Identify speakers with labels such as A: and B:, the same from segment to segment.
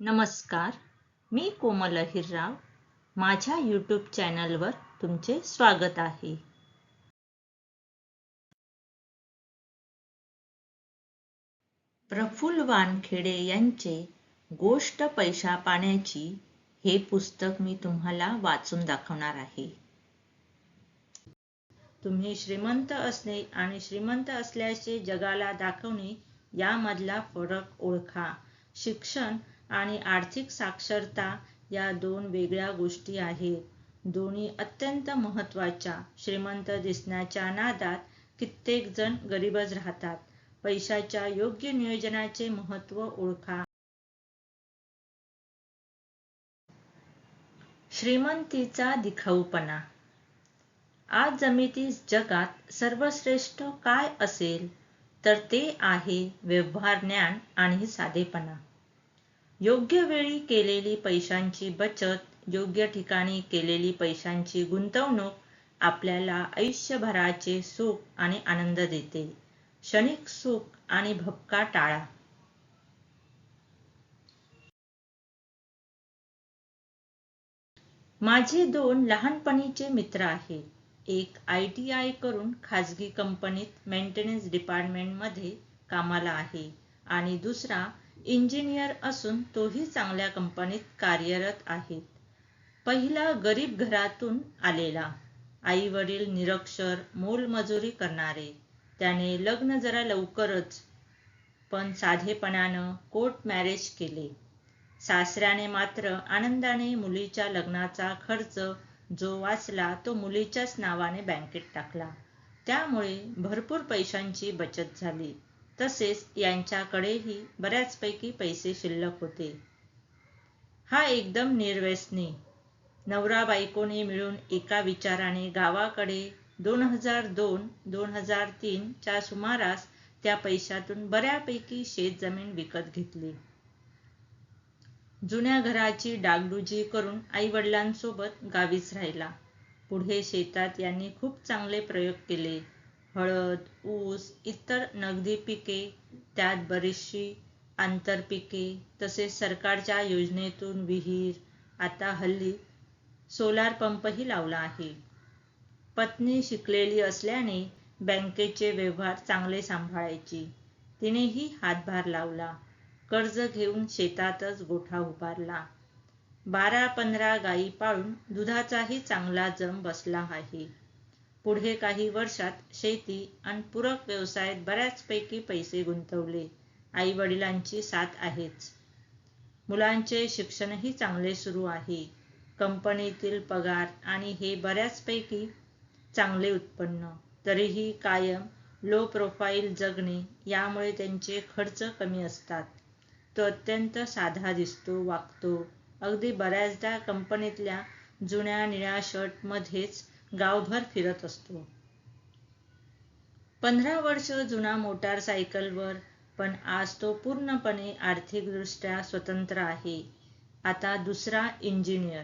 A: नमस्कार मी कोमल अहिरराव माझ्या यूट्यूब चॅनलवर तुमचे स्वागत आहे. प्रफुल्ल वानखेडे यांचे गोष्ट पैशा पाण्याची हे पुस्तक मी तुम्हाला वाचून दाखवणार आहे. तुम्ही श्रीमंत असणे आणि श्रीमंत असल्याचे जगाला दाखवणे यामधला फरक ओळखा. शिक्षण आणि आर्थिक साक्षरता या दोन वेगळ्या गोष्टी आहेत. दोन्ही अत्यंत महत्त्वाच्या श्रीमंत दिसण्याच्या नादात कित्येक जण गरीबच राहतात. पैशाच्या योग्य नियोजनाचे महत्त्व ओळखा. श्रीमंतीचा दिखाऊपणा. आज जमितीस जगात सर्वश्रेष्ठ काय असेल? तर ते आहे व्यवहार ज्ञान आणि साधेपणा. योग्य वेळी केलेली पैशांची बचत योग्य ठिकाणी केलेली पैशांची गुंतवणूक आपल्याला आयुष्यभराचे सुख आणि आनंद देते. क्षणिक सुख आणि भपका टाळा. माझे दोन लहानपणीचे मित्र आहेत. एक आय टी आय करून खाजगी कंपनीत मेंटेनन्स डिपार्टमेंटमध्ये कामाला आहे आणि दुसरा इंजिनियर असून तोही चांगल्या कंपनीत कार्यरत आहेत. पहिला गरीब घरातून आलेला. आई वडील निरक्षर मोलमजुरी करणारे. त्याने लग्न जरा लवकरच पण साधेपणानं कोर्ट मॅरेज केले. सासऱ्याने मात्र आनंदाने मुलीच्या लग्नाचा खर्च जो वाचला तो मुलीच्याच नावाने बँकेत टाकला. त्यामुळे भरपूर पैशांची बचत झाली. तसेच यांच्याकडेही बऱ्याचपैकी पैसे शिल्लक होते. हा एकदम निर्व्यसनी. नवरा बायकोने मिळून एका विचाराने गावाकडे दोन हजार दोन दोन हजार तीनच्या सुमारास त्या पैशातून बऱ्यापैकी शेतजमीन विकत घेतली. जुन्या घराची डागडुजी करून आई वडिलांसोबत गावीच राहिला. पुढे शेतात यांनी खूप चांगले प्रयोग केले. हळद ऊस इतर नगदी पिके त्यात बरीचशी आंतरपिके तसेच सरकारच्या योजनेतून विहीर आता हल्ली सोलार पंपही लावला आहे. पत्नी शिकलेली असल्याने बँकेचे व्यवहार चांगले सांभाळायची. तिनेही हातभार लावला. कर्ज घेऊन शेतातच गोठा उभारला. बारा पंधरा गायी पाळून दुधाचाही चांगला जम बसला आहे. पुढे काही वर्षात शेती आणि पूरक व्यवसायात बऱ्याचपैकी पैसे गुंतवले. आई वडिलांची साथ आहेच. मुलांचे शिक्षणही चांगले सुरू आहे. कंपनीतील पगार आणि हे बऱ्याचपैकी चांगले उत्पन्न. तरीही कायम लो प्रोफाईल जगणे यामुळे त्यांचे खर्च कमी असतात. तो अत्यंत साधा दिसतो वागतो. अगदी बऱ्याचदा कंपनीतल्या जुन्या निळ्या शर्ट मध्येच गावभर फिरत असतो. पंधरा वर्ष जुना मोटारसायकलवर पण आज तो पूर्णपणे आर्थिकदृष्ट्या स्वतंत्र आहे. आता दुसरा इंजिनियर.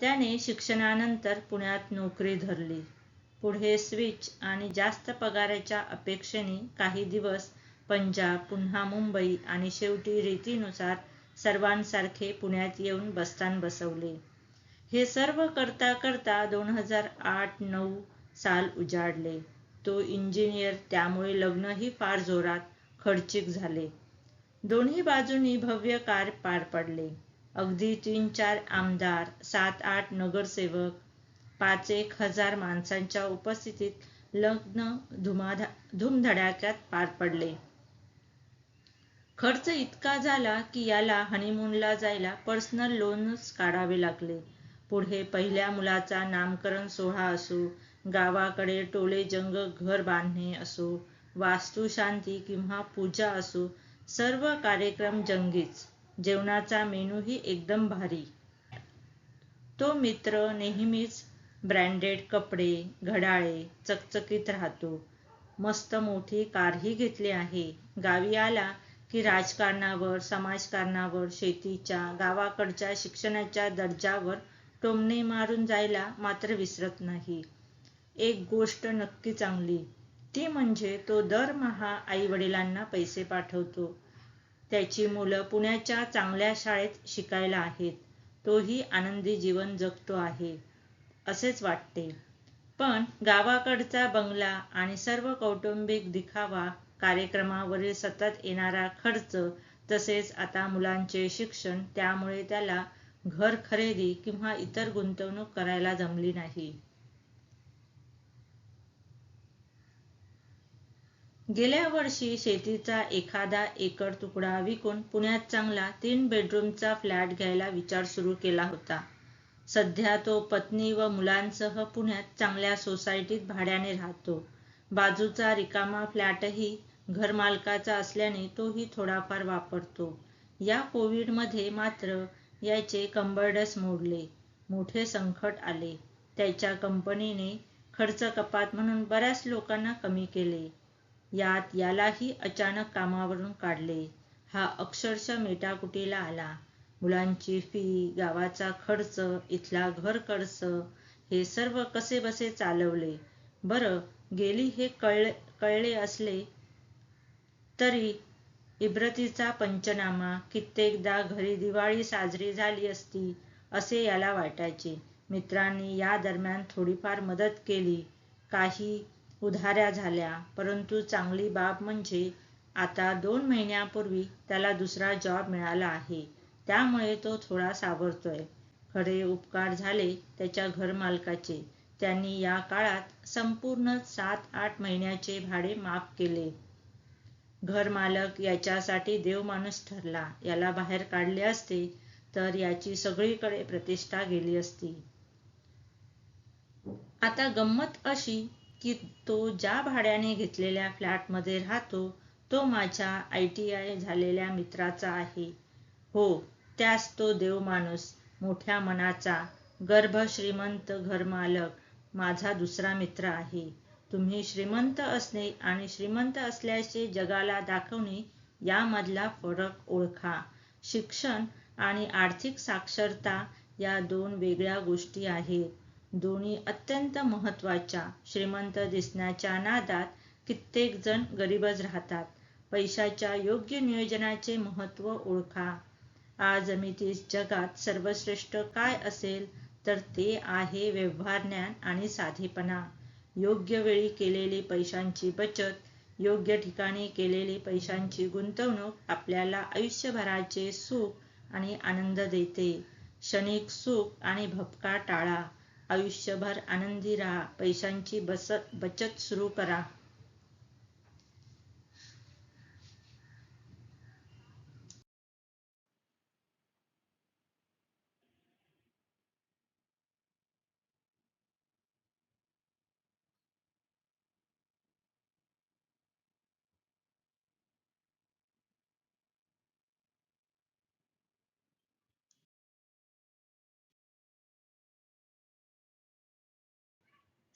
A: त्याने शिक्षणानंतर पुण्यात नोकरी धरली. पुढे स्विच आणि जास्त पगाराच्या अपेक्षेने काही दिवस पंजाब पुन्हा मुंबई आणि शेवटी रीतीनुसार सर्वांसारखे पुण्यात येऊन बस्तान बसवले. हे सर्व करता करता दोन हजार आठ नऊ साल उजाडले. तो इंजिनियर त्यामुळे लग्नही फार जोरात खर्चिक झाले. दोन्ही बाजूंनी भव्य कार पार पडले. अगदी तीन चार आमदार सात आठ नगरसेवक पाच एक हजार माणसांच्या उपस्थितीत लग्न धुमाधा धुमधडाक्यात पार पडले. खर्च इतका झाला की याला हनीमूनला जायला पर्सनल लोनच काढावे लागले. पुढे पहिल्या मुलाचा नामकरण सोहळा असो गावाकडे टोले जंग घर बांधणे असो वास्तुशांती किंवा पूजा असो सर्व कार्यक्रम जंगीच. जेवणाचा मेनूही एकदम भारी. तो मित्र नेहमीच ब्रँडेड कपडे घडाळे चकचकीत राहतो. मस्त मोठी कारही घेतली आहे. गावी आला की राजकारणावर समाजकारणावर शेतीच्या गावाकडच्या शिक्षणाच्या दर्जावर टोमणे मारून जायला मात्र विसरत नाही. एक गोष्ट नक्की चांगली ती म्हणजे तो दरमहा आई वडिलांना पैसे पाठवतो. त्याची मुलं पुण्याच्या चांगल्या शाळेत शिकायला आहेत. तोही आनंदी जीवन जगतो आहे असेच वाटते. पण गावाकडचा बंगला आणि सर्व कौटुंबिक दिखावा कार्यक्रमावरील सतत येणारा खर्च तसेच आता मुलांचे शिक्षण त्यामुळे त्याला घर खरेदी किंवा इतर गुंतवणूक करायला जमली नाही. गेल्या वर्षी शेतीचा एखादा एकर तुकडा विकून पुण्यात चांगला तीन बेडरूमचा फ्लॅट घ्यायला विचार सुरू केला होता. सध्या तो पत्नी व मुलांसह पुण्यात चांगल्या सोसायटीत भाड्याने राहतो. बाजूचा रिकामा फ्लॅटही घरमालकाचा असल्याने तोही थोडाफार वापरतो. या कोविडमध्ये मात्र याचे कंबरडस मोडले. मोठे संकट आले. त्याच्या कंपनीने खर्च कपात म्हणून बऱ्याच लोकांना कमी केले. यात यालाही अचानक कामावरून काढले. हा अक्षरशः मेटाकुटीला आला. मुलांची फी गावाचा खर्च इथला घर खर्च हे सर्व कसे बसे चालवले? बरं गेली हे कळले कळले असले तरी इब्रतीचा पंचनामा कित्येकदा घरी दिवाळी साजरी झाली असती असे याला वाटायचे. मित्रांनी या दरम्यान थोडीफार मदत केली. काही उधाऱ्या झाल्या परंतु चांगली बाब म्हणजे आता दोन महिन्यापूर्वी त्याला दुसरा जॉब मिळाला आहे. त्यामुळे तो थोडा सावरतोय. खरे उपकार झाले त्याच्या घरमालकाचे. त्यांनी या काळात संपूर्ण सात आठ महिन्याचे भाडे माफ केले. घरमालक याच्यासाठी देवमाणूस ठरला. याला बाहेर काढले असते तर याची सगळीकडे प्रतिष्ठा गेली असती. आता गंमत अशी की तो ज्या भाड्याने घेतलेल्या फ्लॅटमध्ये राहतो तो माझ्या आय टी आय झालेल्या मित्राचा आहे. हो त्यास तो देवमाणूस मोठ्या मनाचा गर्भ श्रीमंत घरमालक माझा दुसरा मित्र आहे. तुम्ही श्रीमंत असणे आणि श्रीमंत असल्याचे जगाला दाखवणे यामधला फरक ओळखा. शिक्षण आणि आर्थिक साक्षरता या दोन वेगळ्या गोष्टी आहेत. दोन्ही अत्यंत महत्त्वाच्या श्रीमंत दिसण्याच्या नादात कित्येक जण गरीबच राहतात. पैशाच्या योग्य नियोजनाचे महत्त्व ओळखा. आज अमितीस जगात सर्वश्रेष्ठ काय असेल तर ते आहे व्यवहारज्ञान आणि साधेपणा. योग्य वेळी केलेली पैशांची बचत योग्य ठिकाणी केलेली पैशांची गुंतवणूक आपल्याला आयुष्यभराचे सुख आणि आनंद देते. क्षणिक सुख आणि भपका टाळा. आयुष्यभर आनंदी राहा. पैशांची बचत सुरू करा.